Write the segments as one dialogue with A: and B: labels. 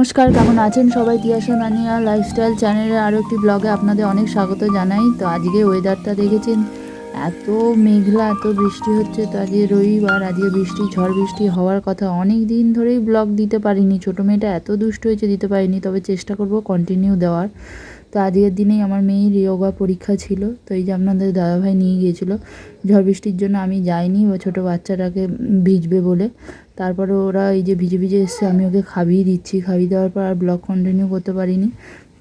A: নমস্কার, কেমন আছেন সবাই? দিয়াশা নানিয়া লাইফস্টাইল চ্যানেলে আরও একটি ব্লগে আপনাদের অনেক স্বাগত জানাই। তো আজকে ওয়েদারটা দেখেছেন? এত মেঘলা, এত বৃষ্টি হচ্ছে তো আজকে রবিবার, আজকে বৃষ্টি, ঝড় বৃষ্টি হওয়ার কথা অনেক দিন ধরেই ব্লগ দিতে পারিনি। ছোটো মেয়েটা এত দুষ্ট হয়েছে দিতে পারিনি, তবে চেষ্টা করব কন্টিনিউ দেওয়ার। তো আজকের দিনেই আমার মেয়ের যোগা পরীক্ষা ছিল তো এই যে আপনাদের দাদাভাই নিয়ে গিয়েছিল। ঝড় বৃষ্টির জন্য আমি যাইনি ও ছোটো বাচ্চাটাকে ভিজবে বলে। তারপরে ওরা এই যে ভিজে ভিজে এসছে আমি ওকে খাবিয়ে দিচ্ছি। খাবিয়ে দেওয়ার পর আর ব্লগ কন্টিনিউ করতে পারিনি।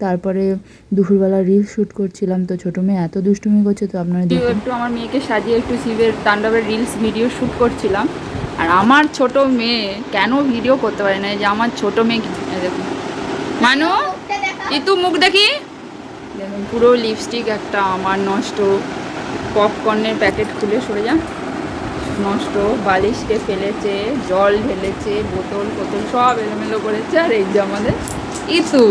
A: তারপরে দুপুরবেলা রিল শ্যুট করছিলাম তো ছোটো মেয়ে এত দুষ্টুমি করছে তো আপনারা
B: একটু আমার মেয়েকে সাজিয়ে একটু শিবের তাণ্ডবের রিলস ভিডিও শ্যুট করছিলাম। আর আমার ছোট মেয়ে কেন ভিডিও করতে পারে না? এই যে আমার ছোট মেয়ে দেখুন। মানু ইতু মুখ দেখি। পুরো লিপস্টিক একটা আমার নষ্ট পপকর্নের প্যাকেট খুলে সরে যান নষ্ট বালিশকে ফেলেছে, জল ঢেলেছে, বোতল বোতল সব এলোমেলো করেছে, আর এই যে আমাদের ইতু।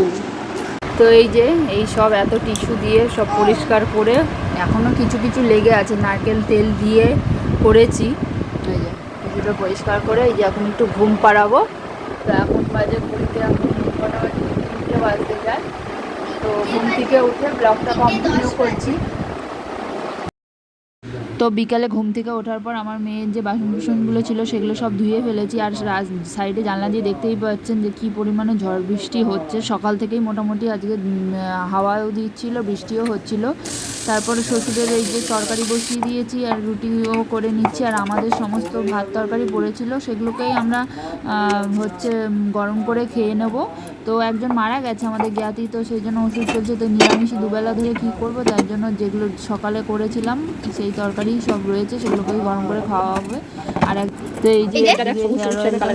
B: তো এই যে, এই সব এত টিস্যু দিয়ে সব পরিষ্কার করে এখনও কিছু কিছু লেগে আছে, নারকেল তেল দিয়ে করেছি। এই যে, কিছুটা পরিষ্কার করে এই যে এখন একটু ঘুম পাড়াবো। তো এখন বাজে ঘুরতে এখন ঘুম তিনটে বাজতে যায়। তো ঘুম থেকে উঠে ব্লগটা কন্টিনিউ করছি।
A: তো বিকালে ঘুম থেকে ওঠার পর আমার মেয়ের যে বাসন কুসনগুলো ছিল সেগুলো সব ধুয়ে ফেলেছি আর সাইডে জানলা দিয়ে দেখতেই পাচ্ছেন যে কী পরিমাণে ঝড় বৃষ্টি হচ্ছে। সকাল থেকেই মোটামুটি আজকে হাওয়াও দিচ্ছিল, বৃষ্টিও হচ্ছিল। তারপরে শ্বশুরের এই যে তরকারি বসিয়ে দিয়েছি আর রুটিও করে নিচ্ছি আর আমাদের সমস্ত ভাত তরকারি পড়েছিল সেগুলোকেই আমরা হচ্ছে গরম করে খেয়ে নেব। তো একজন মারা গেছে আমাদের জ্ঞাতি, তো সেই জন্য ওষুধ চলছে। তো নিরামিষ দুবেলা ধরে কী করব? তার জন্য যেগুলো সকালে করেছিলাম, সেই তরকারি সব রয়েছে সেগুলোকেই গরম করে খাওয়া হবে। আর এক তো এই যে।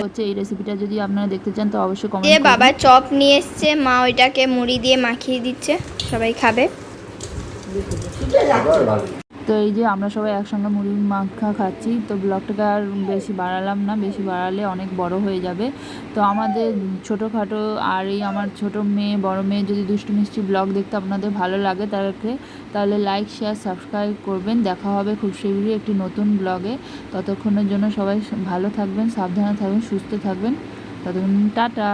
A: হচ্ছে এই রেসিপিটা যদি আপনারা দেখতে চান তো অবশ্যই
C: এ
A: কমেন্ট
C: বাবা চপ নিয়ে এসছে মা ওইটাকে মুড়ি দিয়ে মাখিয়ে দিচ্ছে সবাই খাবে।
A: তো এই যে আমরা সবাই একসঙ্গে মুড়ি মাখা খাচ্ছি, তো ব্লগটাকে আর বেশি বাড়ালাম না, বেশি বাড়ালে অনেক বড় হয়ে যাবে। তো আমাদের ছোটোখাটো আর এই আমার ছোট মেয়ে, বড় মেয়ে যদি দুষ্টু মিষ্টি ব্লগ দেখতে আপনাদের ভালো লাগে তাদেরকে তাহলে লাইক শেয়ার সাবস্ক্রাইব করবেন। দেখা হবে খুব শীঘ্রই একটি নতুন ব্লগে। ততক্ষণের জন্য সবাই ভালো থাকবেন, সাবধানে থাকবেন, সুস্থ থাকবেন। ততক্ষণ টাটা।